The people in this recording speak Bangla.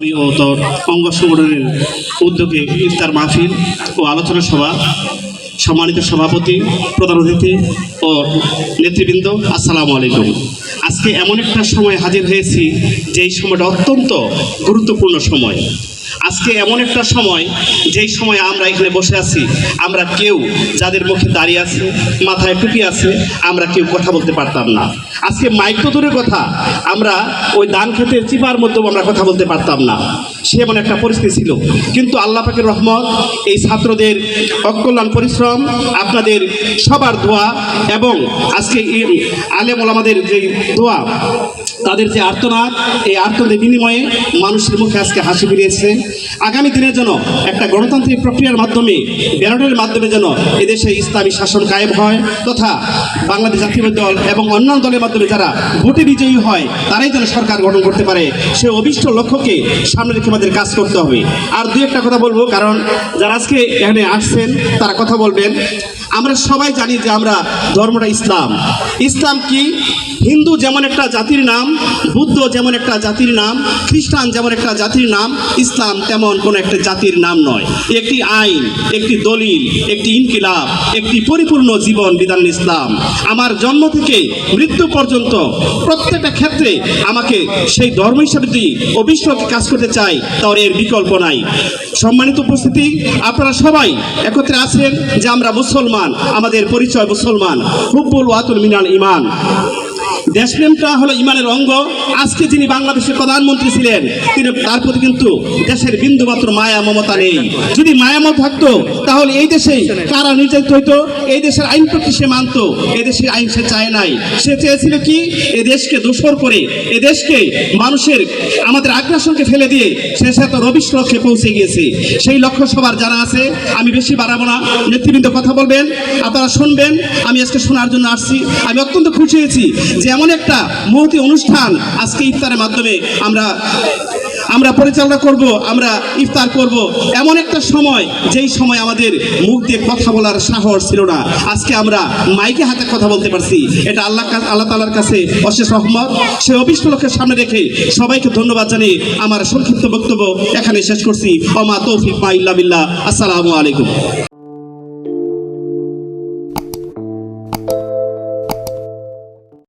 ও অঙ্গ সংগঠনের উদ্যোগে ইফতার মাহফিল ও আলোচনা সভা, সম্মানিত সভাপতি, প্রধান অতিথি ও নেতৃবৃন্দ, আসসালামু আলাইকুম। আজকে এমন একটা সময় হাজির হয়েছি, যেই সময়টা অত্যন্ত গুরুত্বপূর্ণ সময়। আজকে এমন একটা সময়, যেই সময় আমরা এখানে বসে আছি, আমরা কেউ যাদের মুখে দাঁড়িয়ে আছে, মাথায় টুপি আছে, আমরা কেউ কথা বলতে পারতাম না। আজকে মাইক তো দূরের কথা, আমরা ওই দান খেতের চিপার মধ্যেও আমরা কথা বলতে পারতাম না। সে এমন একটা পরিস্থিতি ছিল। কিন্তু আল্লাহ পাকের রহমত, এই ছাত্রদের অকল্যাণ পরিশ্রম, আপনাদের সবার দোয়া, এবং আজকে আলেম আমাদের যে দোয়া, তাদের যে আর্তনাদ, এই আর্তনাদের বিনিময়ে মানুষের মুখে আজকে হাসি ফিরিয়েছে আগামী দিনের যেন একটা গণতান্ত্রিক প্রক্রিয়ার মাধ্যমে, ব্যালটের মাধ্যমে যেন এদেশে ইসলামী শাসন কায়েম হয় তথা বাংলাদেশ জাতীয় দল এবং অন্যান্য দলের মাধ্যমে যারা ভোটে বিজয়ী হয়, তারাই যেন সরকার গঠন করতে পারে। সে অভিষ্ট লক্ষ্যকে সামনে রেখে আমাদের কাজ করতে হবে। আর দুই একটা কথা বলব, কারণ যারা আজকে এখানে আসছেন, তারা কথা বলবেন। আমরা সবাই জানি যে আমরা ধর্মটা ইসলাম। ইসলাম কি? হিন্দু যেমন একটা জাতির নাম, বুদ্ধ যেমন একটা জাতির নাম, খ্রিস্টান যেমন একটা জাতির নাম, ইসলাম তেমন কোনো একটা জাতির নাম নয়। একটি আইন, একটি দলিল, একটি ইনকিলাব, একটি পরিপূর্ণ জীবন বিধান ইসলাম। আমার জন্ম থেকে মৃত্যু পর্যন্ত প্রত্যেকটা ক্ষেত্রে আমাকে সেই ধর্ম হিসাবে যদি অবিশ্বাসকে কাজ করতে চাই, তাহলে এর বিকল্প নাই। সম্মানিত উপস্থিতি, আপনারা সবাই একত্রে আছেন যে আমরা মুসলমান, আমাদের পরিচয় মুসলমান, হুব্বুল ওয়াতুল মিনাল ইমান। দেশপ্রেমটা হলো ইমানের অঙ্গ। আজকে যিনি বাংলাদেশের প্রধানমন্ত্রী ছিলেন, তিনি তার প্রতি কিন্তু দেশের বিন্দুমাত্র মায়া, মমতা নেই। যদি মায়া মমতা থাকতো, তাহলে এই দেশে কারা নির্যাতিত হইতো? এই দেশের আইন প্রতি সে মানত, এই দেশের আইন সে চায় নাই। সে চেয়েছিল কি? এ দেশকে দোষর করে, এ দেশকে মানুষের, আমাদের আগ্রাসনকে ফেলে দিয়ে সে সাথে রবিশ লক্ষ্যে পৌঁছে গিয়েছে। সেই লক্ষ্য সবার যারা আছে, আমি বেশি বাড়াবো না। নেতৃবৃন্দ কথা বলবেন, আপনারা শুনবেন। আমি আজকে শোনার জন্য আসছি। আমি অত্যন্ত খুশি হয়েছি যে এমন একটা মহতি অনুষ্ঠান আজকে ইফতারের মাধ্যমে আমরা আমরা পরিচালনা করব, আমরা ইফতার করব। এমন একটা সময়, যেই সময় আমাদের মুখ দিয়ে কথা বলার সাহস ছিল না। আজকে আমরা মাইকে হাতে কথা বলতে পারছি। এটা আল্লাহ আল্লাহ তালার কাছে অশেষ রহমত। সে অভিষ্ট লক্ষ্যের সামনে রেখে সবাইকে ধন্যবাদ জানিয়ে আমার সংক্ষিপ্ত বক্তব্য এখানে শেষ করছি। অমা তৌফিক মা ইল্লা বিল্লাহ। আসসালামু আলাইকুম।